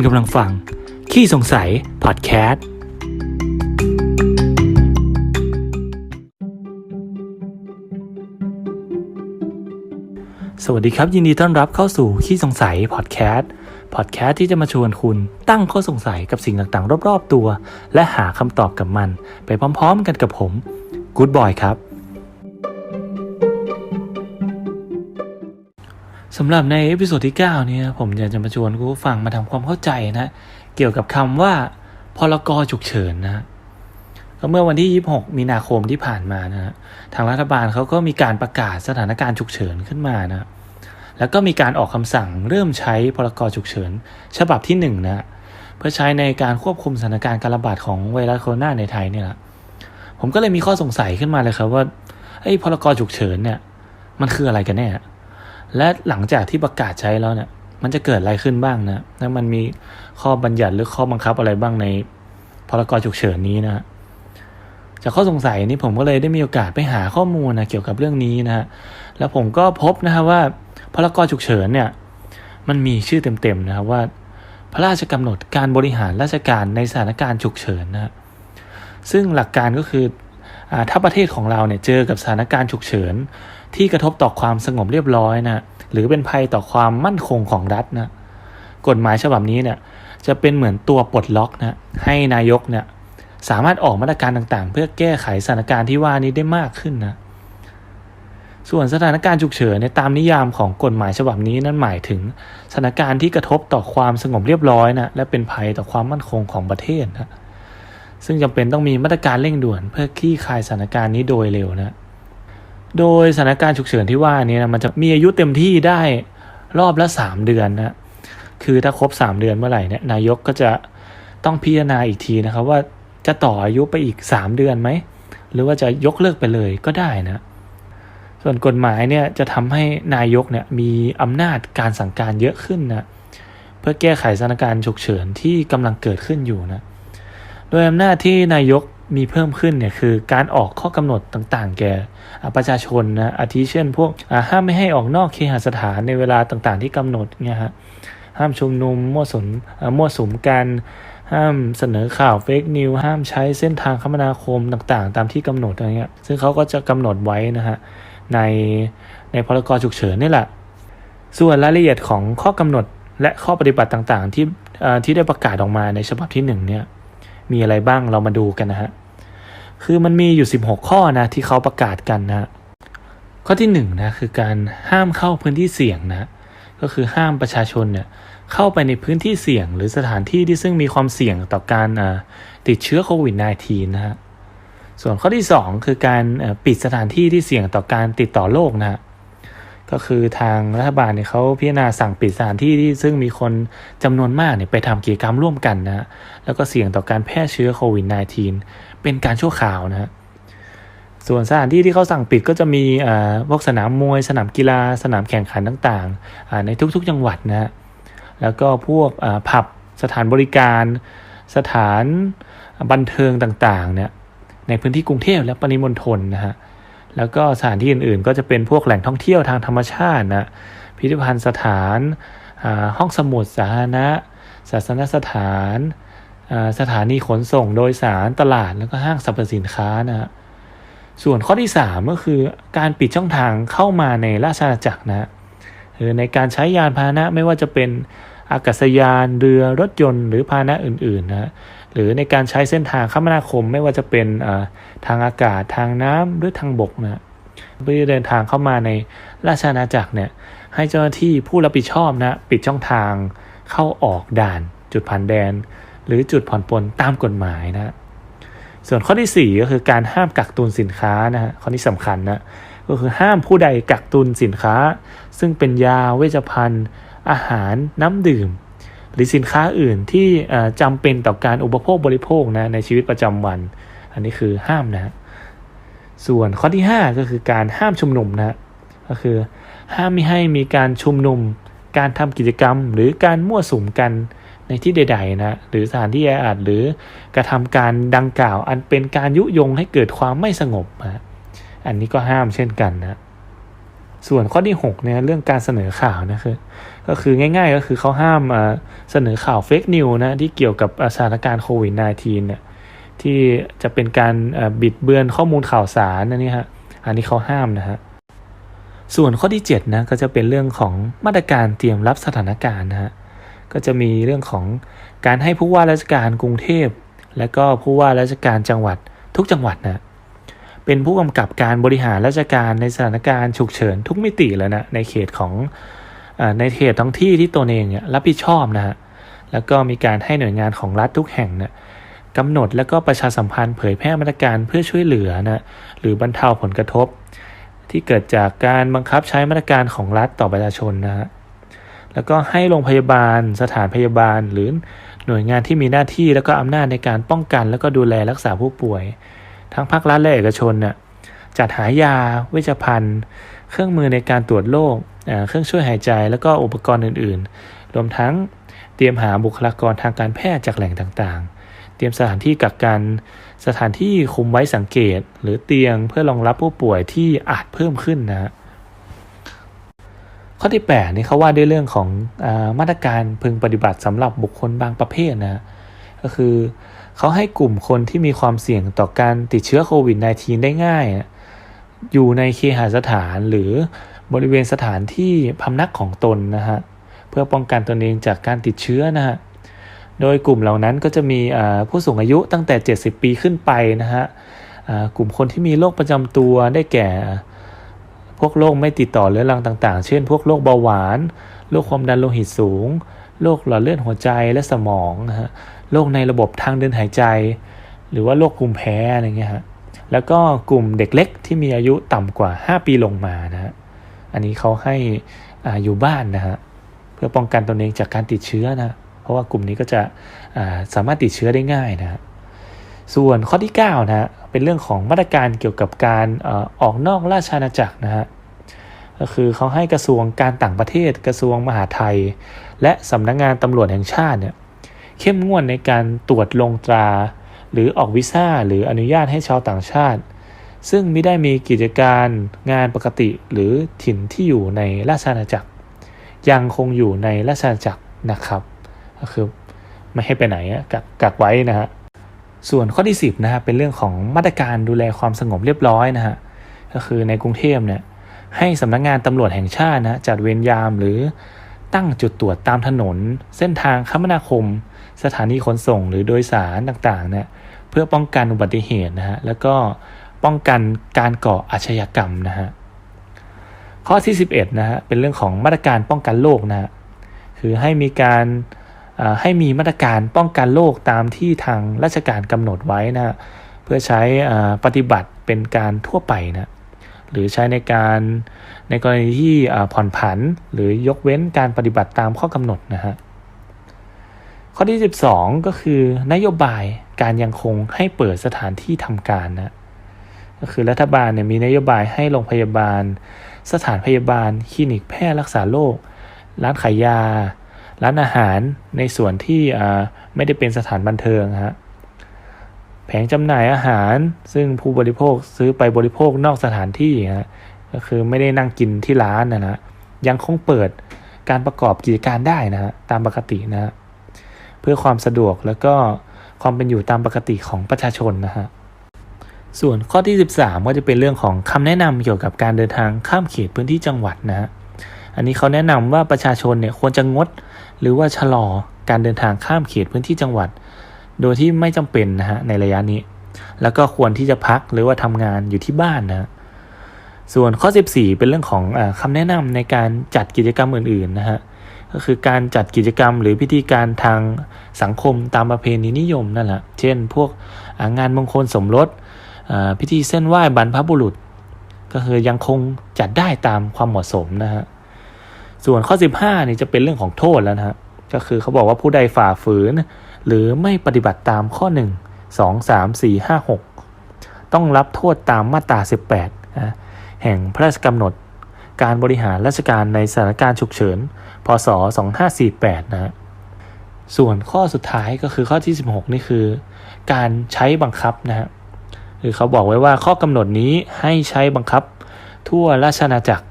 คุณกำลังฟัง ขี้สงสัย พอดแคสต์ สวัสดีครับ ยินดีต้อนรับเข้าสู่ขี้สงสัย พอดแคสต์ พอดแคสต์ที่จะมาชวนคุณตั้งข้อสงสัยกับสิ่งต่างๆ รอบ ๆ ตัว และหาคำตอบกับมัน ไปพร้อม ๆ กันกับผมกู๊ดบอยครับ สำหรับในเอพิโซดที่ 9 เนี่ยผมอยากจะมาชวนคุณผู้ฟังมาทำความเข้าใจนะ เกี่ยวกับคำว่าพรกรฉุกเฉินนะก็เมื่อวันที่ 26 มีนาคมที่ผ่านมานะฮะทางรัฐบาลเขาก็มีการประกาศสถานการณ์ฉุกเฉินขึ้นมานะแล้วก็มีการออกคำสั่งเริ่มใช้พรกรฉุกเฉิน ฉบับที่1นะเพื่อใช้ในการควบคุมสถานการณ์การระบาดของไวรัสโคโรนาในไทยเนี่ยแหละผมก็เลยมีข้อสงสัยขึ้นมาเลยครับว่าไอ้พรกรฉุกเฉินเนี่ยมันคืออะไรกันแน่ และหลังจากที่ประกาศใช้แล้วเนี่ย มันจะเกิดอะไรขึ้นบ้างนะแล้วมันมีข้อบัญญัติหรือข้อบังคับอะไรบ้างในพรกฉุกเฉินนี้นะจากข้อสงสัยนี้ผมก็เลยได้มีโอกาสไปหาข้อมูลนะเกี่ยวกับเรื่องนี้นะฮะ แล้วผมก็พบนะครับว่าพรกฉุกเฉินเนี่ย มันมีชื่อเต็มๆนะครับว่า พระราชกำหนดการบริหารราชการในสถานการณ์ฉุกเฉินนะซึ่งหลักการก็คือ ถ้าประเทศของเราเนี่ยเจอกับสถานการณ์ฉุกเฉิน ที่กระทบต่อความสงบเรียบร้อยนะหรือเป็นภัยต่อความมั่นคงของรัฐนะกฎหมายฉบับนี้เนี่ยจะเป็นเหมือนตัวปลดล็อกนะให้นายกเนี่ยสามารถออกมาตรการต่างๆ เพื่อแก้ไขสถานการณ์ที่ว่านี้ได้มากขึ้นนะส่วนสถานการณ์ฉุกเฉินในตามนิยามของกฎหมายฉบับนี้นั้นหมายถึงสถานการณ์ที่กระทบต่อความสงบเรียบร้อยนะและเป็นภัยต่อความมั่นคงของประเทศนะ ซึ่งจำเป็นต้องมีมาตรการเร่งด่วน เพื่อคลี่คลายสถานการณ์นี้โดยเร็วนะ โดยสถานการณ์ฉุกเฉินที่ว่านี้นะมันจะมีอายุเต็มที่ได้รอบละ 3 เดือนนะคือถ้าครบ 3 เดือนเมื่อไหร่เนี่ยนายกก็จะต้องพิจารณาอีกทีนะครับ ว่าจะต่ออายุไปอีก 3 เดือนไหม หรือว่าจะยกเลิกไปเลยก็ได้นะ ส่วนกฎหมายเนี่ยจะทำให้นายกเนี่ยมีอำนาจการสั่งการเยอะขึ้นนะเพื่อแก้ไขสถานการณ์ฉุกเฉินที่กำลังเกิดขึ้นอยู่นะ โดยอำนาจที่นายกมีเพิ่มขึ้นเนี่ยคือการออกข้อกำหนดต่างๆ แก่ประชาชนนะอาทิเช่น พวกห้ามไม่ให้ออกนอกเคหสถานในเวลาต่างๆ ที่กำหนดเนี่ยฮะห้ามชุมนุมมั่วสุมมั่วสุมกันห้ามเสนอข่าวเฟกนิวห้ามใช้เส้นทางคมนาคมต่างๆ ตามที่กำหนดอะไรเงี้ยซึ่งเขาก็จะกำหนดไว้นะฮะในในพรกฉุกเฉินนี่แหละ ส่วนรายละเอียดของข้อกำหนดและข้อปฏิบัติต่างๆ ที่ที่ได้ประกาศออกมาในฉบับที่1เนี่ย มีอะไรบ้างเรามาดูกันนะฮะ คือมันมีอยู่ 16 ข้อนะที่เขาประกาศกันนะข้อที่1นนะคือการห้ามเข้าพื้นที่เสี่ยงนะ ก็คือห้ามประชาชนเนี่ยเข้าไปในพื้นที่เสี่ยง หรือสถานที่ที่ซึ่งมีความเสี่ยงต่อการติดเชื้อโควิด -19 นะฮะส่วนข้อที่ 2 คือการปิดสถานที่ที่เสี่ยงต่อการติดต่อโรคนะ ก็คือทางรัฐบาลเนี่ยเขาพิจารณาสั่งปิดสถานที่ที่ซึ่งมีคนจำนวนมากเนี่ยไปทำกิจกรรมร่วมกันนะแล้วก็เสี่ยงต่อการแพร่เชื้อโควิด -19 เป็นการชั่วคราวนะส่วนสถานที่ที่เขาสั่งปิดก็จะมีพวกสนามมวย สนามกีฬา สนามแข่งขันต่างๆ ในทุกๆจังหวัดนะแล้วก็พวกผับ สถานบริการ สถานบันเทิงต่างๆเนี่ย ในพื้นที่กรุงเทพและปริมณฑลนะฮะ แล้วก็สถานที่อื่นๆ ก็จะเป็นพวกแหล่งท่องเที่ยวทางธรรมชาตินะพิพิธภัณฑ์สถานห้องสมุดสาธารณะศาสนสถานสถานีขนส่งโดยสารตลาดแล้วก็ห้างสรรพสินค้านะฮะส่วนข้อที่ 3 ก็คือการปิดช่องทางเข้ามาในราชอาณาจักรนะหรือในการใช้ยานพาหนะไม่ว่าจะเป็นอากาศยานเรือรถยนต์หรือพาหนะอื่นๆนะ หรือในการใช้เส้นทางคมนาคมไม่ว่าจะเป็นทางอากาศทางน้ำหรือทางบกนะเพื่อเดินทางเข้ามาในราชอาณาจักรเนี่ยให้เจ้าหน้าที่ผู้รับผิดชอบนะปิดช่องทางเข้าออกด่าน จุดผ่านแดน หรือจุดผ่อนปลนตามกฎหมายนะส่วนข้อที่ 4 ก็คือการห้ามกักตุนสินค้านะฮะข้อนี้สำคัญนะก็คือห้ามผู้ใดกักตุนสินค้า ซึ่งเป็นยาเวชภัณฑ์ อาหารน้ำดื่ม หรือสินค้าอื่นที่จำเป็นต่อการอุปโภคบริโภคนะในชีวิตประจำวัน อันนี้คือห้ามนะส่วนข้อที่ 5 ก็คือการห้ามชุมนุมนะก็คือห้ามไม่ให้มีการชุมนุม การทำกิจกรรม หรือการมั่วสุมกันในที่ใดๆนะหรือสถานที่แออัดหรือกระทำการดังกล่าว อันเป็นการยุยงให้เกิดความไม่สงบนะอันนี้ก็ห้ามเช่นกันนะ ส่วนข้อที่6เนี่ยเรื่องการเสนอข่าวนะคือก็คือง่ายๆก็คือเขาห้ามเสนอข่าวเฟกนิวนะที่เกี่ยวกับสถานการณ์โควิด -19 เนี่ยที่จะเป็นการบิดเบือนข้อมูลข่าวสารนะนี่ฮะอันนี้เขาห้ามนะฮะส่วนข้อที่7นะก็จะเป็นเรื่องของมาตรการเตรียมรับสถานการณ์นะฮะก็จะมีเรื่องของการให้ผู้ว่าราชการกรุงเทพ และก็ผู้ว่าราชการจังหวัดทุกจังหวัดนะ เป็นผู้กำกับการบริหารราชการในสถานการณ์ฉุกเฉินทุกมิติเลยนะในเขตของอในเขตท้องที่ที่ตนเองเนี่ยรับผิดชอบนะฮะแล้วก็มีการให้หน่วยงานของรัฐทุกแห่งเนี่ยกำหนดแล้วก็ประชาสัมพันธ์เผยแพร่มาตรการเพื่อช่วยเหลือนะหรือบรรเทาผลกระทบ ที่เกิดจากการบังคับใช้มาตรการของรัฐต่อประชาชนนะฮะแล้วก็ให้โรงพยาบาล สถานพยาบาล หรือหน่วยงานที่มีหน้าที่แล้วก็อำนาจในการป้องกัน แล้วก็ดูแลรักษาผู้ป่วย ทั้งภาครัฐและเอกชนน่ะจัดหายาเวชภัณฑ์ เครื่องมือในการตรวจโรคเครื่องช่วยหายใจ แล้วก็อุปกรณ์อื่นๆ รวมทั้งเตรียมหาบุคลากรทางการแพทย์จากแหล่งต่างๆ เตรียมสถานที่กักกันสถานที่คุมไว้สังเกต หรือเตียงเพื่อรองรับผู้ป่วยที่อาจเพิ่มขึ้นนะข้อที่ 8 นี่เขาว่าด้วยเรื่องของอมาตรการพึงปฏิบัติสำหรับบุคคลบางประเภทนะ ก็คือเขาให้กลุ่มคนที่มีความเสี่ยงต่อการติดเชื้อโควิด -19 ได้ง่าย อยู่ในเคหสถานหรือบริเวณสถานที่พำนักของตนนะฮะเพื่อป้องกันตนเองจากการติดเชื้อนะฮะโดยกลุ่มเหล่านั้นก็จะมีผู้สูงอายุตั้งแต่ 70 ปีขึ้นไปนะฮะกลุ่มคนที่มีโรคประจำตัวได้แก่ พวกโรคไม่ติดต่อเรื้อรังต่าง ๆ เช่น พวกโรคเบาหวาน โรคความดันโลหิตสูง โรคหลอดเลือดหัวใจและสมองนะฮะโรคในระบบทางเดินหายใจ หรือว่าโรคภูมิแพ้อะไรเงี้ยฮะแล้วก็กลุ่มเด็กเล็กที่มีอายุต่ำกว่า 5 ปีลงมานะฮะอันนี้เขาให้อาอยู่บ้านนะฮะเพื่อป้องกันตนเองจากการติดเชื้อนะเพราะว่ากลุ่มนี้ก็จะอ่าสามารถติดเชื้อได้ง่ายนะฮะส่วนข้อที่9นะฮะเป็นเรื่องของมาตรการเกี่ยวกับการออกนอกราชอาณาจักรนะฮะ ก็คือเขาให้กระทรวงการต่างประเทศกระทรวงมหาไทย และสำนักงงานตำรวจแห่งชาติเนี่ยเข้มงวดในการตรวจลงตรา หรือออกวีซ่าหรืออนุญาตให้ชาวต่างชาติ ซึ่งไม่ได้มีกิจการงานปกติหรือถิ่นที่อยู่ในราชอาณาจักร ยังคงอยู่ในราชอาณาจักรนะครับ ก็คือไม่ให้ไปไหนอะกักกักไว้นะฮะส่วนข้อที่ 10นะฮะเป็นเรื่องของมาตรการดูแลความสงบเรียบร้อยนะฮะก็คือในกรุงเทพเนี่ย ให้สำนักงานตำรวจแห่งชาตินะจัดเวรยามหรือตั้งจุดตรวจตามถนน เส้นทางคมนาคม สถานีขนส่งหรือโดยสารต่างๆเนี่ยเพื่อป้องกันอุบัติเหตุนะฮะแล้วก็ป้องกันการก่ออาชญากรรมนะฮะข้อที่ 11นะฮะเป็นเรื่องของมาตรการป้องกันโรคนะฮะคือให้มีการให้มีมาตรการป้องกันโรคตามที่ทางราชการกำหนดไว้นะฮะเพื่อใช้ปฏิบัติเป็นการทั่วไปนะ หรือใช้ในการในกรณีที่ผ่อนผัน หรือยกเว้นการปฏิบัติตามข้อกำหนดนะฮะข้อที่ 12 ก็คือนโยบายการยังคงให้เปิดสถานที่ทำการนะก็คือรัฐบาลเนี่ยมีนโยบายให้โรงพยาบาล สถานพยาบาล คลินิกแพทย์รักษาโรคร้านขายยา ร้านอาหารในส่วนที่ไม่ได้เป็นสถานบันเทิงฮะ แผงจำหน่ายอาหาร ซึ่งผู้บริโภคซื้อไปบริโภคนอกสถานที่ฮะก็คือไม่ได้นั่งกินที่ร้านนะนะยังคงเปิดการประกอบกิจการได้นะฮะตามปกตินะฮะเพื่อความสะดวกแล้วก็ความเป็นอยู่ตามปกติของประชาชนนะฮะส่วนข้อที่ 13 ก็จะเป็นเรื่องของคำแนะนำเกี่ยวกับการเดินทางข้ามเขตพื้นที่จังหวัดนะฮะอันนี้เขาแนะนำว่าประชาชนเนี่ยควรจะงด หรือว่าชะลอการเดินทางข้ามเขตพื้นที่จังหวัด โดยที่ไม่จำเป็นนะฮะในระยะนี้ แล้วก็ควรที่จะพักหรือว่าทำงานอยู่ที่บ้านนะส่วนข้อ 14 เป็นเรื่องของอาคำแนะนำในการจัดกิจกรรมอื่นๆนะฮะก็คือการจัดกิจกรรมหรือพิธีการทางสังคมตามประเพณีนิยมนั่นแหละเช่น พวกงานมงคลสมรสพิธีเส้นไหว้บรรพบุรุษ ก็คือยังคงจัดได้ตามความเหมาะสมนะฮะส่วนข้อ 15นี่จะเป็นเรื่องของโทษแล้วนะฮะก็คือเขาบอกว่าผู้ใดฝ่าฝืน หรือไม่ปฏิบัติตามข้อ 1 2 3 4 5 6 ต้องรับโทษตามมาตรา 18นะแห่งพระราชกำหนด การบริหารราชการในสถานการณ์ฉุกเฉิน พศ 2548 นะฮะส่วนข้อสุดท้ายก็คือข้อที่ 16 นี่คือ การใช้บังคับนะฮะคือเขาบอกไว้ว่าข้อกำหนดนี้ให้ใช้บังคับทั่วราชอาณาจักร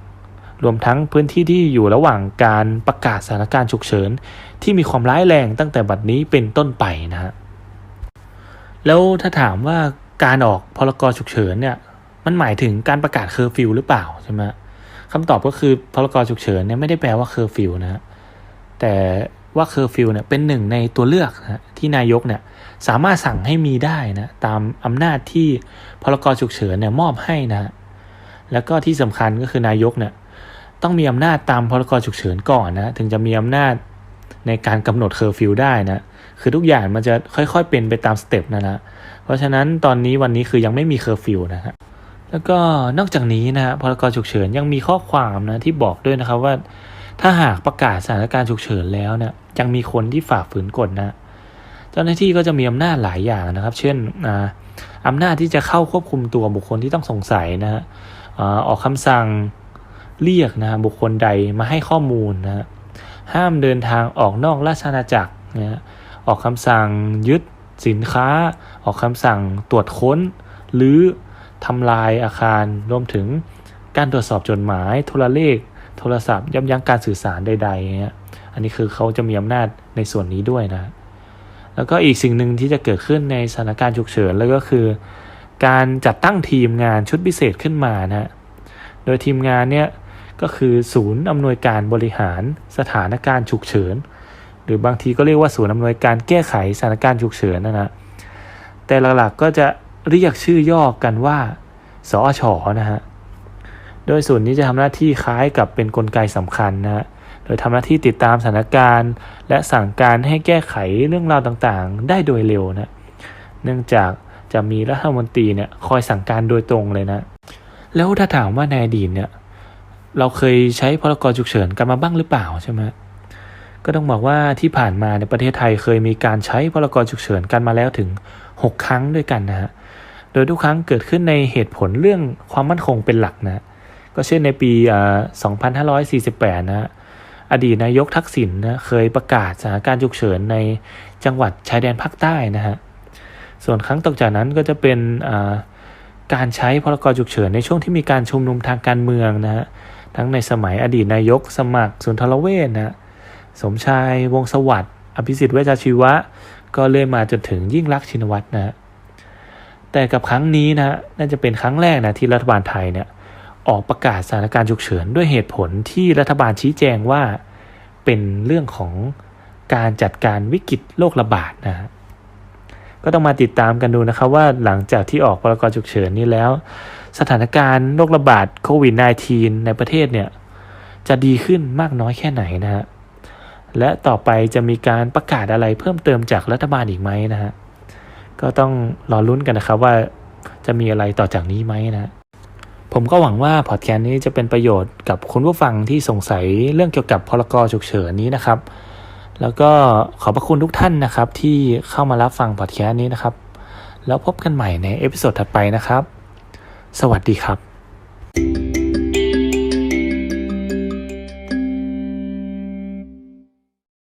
รวมทั้งพื้นที่ที่อยู่ระหว่างการประกาศสถานการณ์ฉุกเฉิน ที่มีความร้ายแรงตั้งแต่บัดนี้เป็นต้นไปนะฮะแล้วถ้าถามว่าการออกพรกฉุกเฉินเนี่ยมันหมายถึงการประกาศเคอร์ฟิวหรือเปล่าใช่ไหมคำตอบก็คือพรกฉุกเฉินเนี่ยไม่ได้แปลว่าเคอร์ฟิวนะ แต่ว่าเคอร์ฟิวเนี่ยเป็นหนึ่งในตัวเลือกนะที่นายกเนี่ยสามารถสั่งให้มีได้นะตามอำนาจที่พรกฉุกเฉินเนี่ยมอบให้นะ แล้วก็ที่สำคัญก็คือนายกเนี่ย ต้องมีอำนาจตามพรกฉุกเฉินก่อนนะถึงจะมีอำนาจในการกำหนดเคอร์ฟิวได้นะคือทุกอย่างมันจะค่อยๆเป็นไปตามสเต็ปนะนะเพราะฉะนั้นตอนนี้วันนี้คือยังไม่มีเคอร์ฟิวนะฮะแล้วก็นอกจากนี้นะฮะพรกฉุกเฉินยังมีข้อความนะที่บอกด้วยนะครับว่า ถ้าหากประกาศสถานการณ์ฉุกเฉินแล้วเนี่ยยังมีคนที่ฝ่าฝืนกฎนะ เจ้าหน้าที่ก็จะมีอำนาจหลายอย่างนะครับ เช่นอ่าอำนาจที่จะเข้าควบคุมตัวบุคคลที่ต้องสงสัยนะฮะอ่าออกคำสั่ง เรียกนะฮะบุคคลใดมาให้ข้อมูลนะฮะห้ามเดินทางออกนอกราชอาณาจักรนะฮะออกคำสั่งยึดสินค้า ออกคำสั่งตรวจค้น หรือทำลายอาคารรวมถึงการตรวจสอบจดหมาย โทรเลข โทรศัพท์ยับยั้งการสื่อสารใดๆเงี้ยอันนี้คือเขาจะมีอำนาจในส่วนนี้ด้วยนะ แล้วก็อีกสิ่งหนึ่งที่จะเกิดขึ้นในสถานการณ์ฉุกเฉินแล้วก็คือ การจัดตั้งทีมงานชุดพิเศษขึ้นมานะฮะโดยทีมงานเนี่ย ก็คือศูนย์อำนวยการบริหารสถานการณ์ฉุกเฉิน หรือบางทีก็เรียกว่าศูนย์อำนวยการแก้ไขสถานการณ์ฉุกเฉินนะนะแต่หลักๆก็จะเรียกชื่อย่อกันว่า สอชนะฮะโดยศูนย์นี้จะทำหน้าที่คล้ายกับเป็นนกลไกสำคัญนะฮะโดยทำหน้าที่ติดตามสถานการณ์ และสั่งการให้แก้ไขเรื่องราวต่างๆ ได้โดยเร็วนะเนื่องจากจะมีรัฐมนตรีเนี่ยคอยสั่งการโดยตรงเลยนะ แล้วถ้าถามว่าในอดีตเนี่ย เราเคยใช้พรกฉุกเฉินกันมาบ้างหรือเปล่าใช่ไหมก็ต้องบอกว่าที่ผ่านมาในประเทศไทยเคยมีการใช้พรกฉุกเฉินกันมาแล้วถึง 6 ครั้งด้วยกันนะฮะโดยทุกครั้งเกิดขึ้นในเหตุผลเรื่องความมั่นคงเป็นหลักนะก็เช่นในปีอ่า2548นะฮะอดีตนายกทักษิณนะเคยประกาศสถานการณ์ฉุกเฉินในจังหวัดชายแดนภาคใต้นะฮะส่วนครั้งต่อจากนั้นก็จะเป็นการใช้พรกฉุกเฉินในช่วงที่มีการชุมนุมทางการเมืองนะฮะ ทั้งในสมัยอดีตนายกสมัครสุนทรเวชนะสมชายวงสวัสดิ์อภิสิทธิ์เวชชาชีวะ ก็เลื่อยมาจนถึงยิ่งรักชินวัตรนะฮะแต่กับครั้งนี้นะฮะน่าจะเป็นครั้งแรกนะที่รัฐบาลไทยเนี่ยออกประกาศสถานการณ์ฉุกเฉินด้วยเหตุผลที่รัฐบาลชี้แจงว่าเป็นเรื่องของการจัดการวิกฤตโรคระบาดนะฮะก็ต้องมาติดตามกันดูนะครับว่าหลังจากที่ออกพรกฉุกเฉินนี้แล้ว สถานการณ์โรคระบาดโควิด -19 ในประเทศเนี่ยจะดีขึ้นมากน้อยแค่ไหนนะฮะและต่อไปจะมีการประกาศอะไรเพิ่มเติมจากรัฐบาลอีกไหมนะฮะก็ต้องรอลุ้นกันนะครับว่าจะมีอะไรต่อจากนี้ไหมนะผมก็หวังว่าพอดแคสต์นี้จะเป็นประโยชน์กับคุณผู้ฟังที่สงสัยเรื่องเกี่ยวกับพรกฉุกเฉินนี้นะครับ แล้วก็ขอบพระคุณทุกท่านนะครับที่เข้ามารับฟังพอดแคสต์นี้นะครับ แล้วพบกันใหม่ในเอพิโซดถัดไปนะครับ สวัสดีครับ